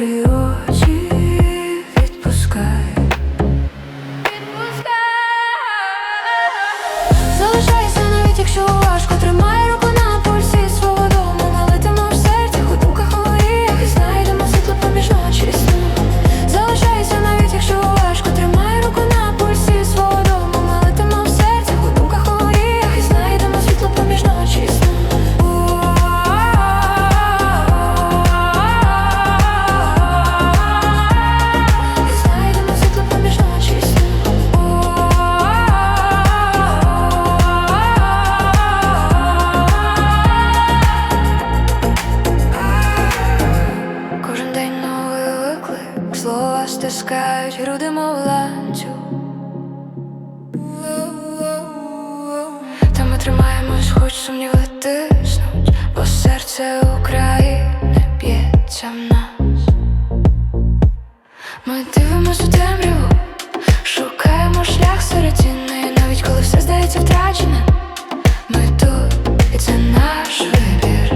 You. стискають груди, мов ланцю Та ми тримаємось, хоч сумніви тиснуть, бо серце України б'ється в нас. Ми дивимося у темряву, шукаємо шлях серед тіни, навіть коли все здається втраченим Ми тут, і це наш вибір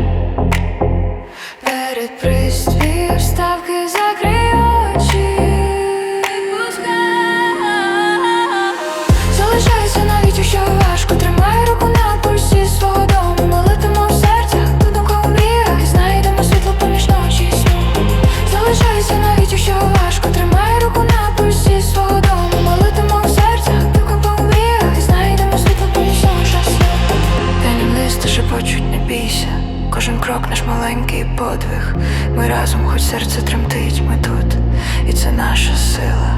перед пристрій. кожен крок наш маленький подвиг. Ми разом, хоч серце тремтить, ми тут, і це наша сила.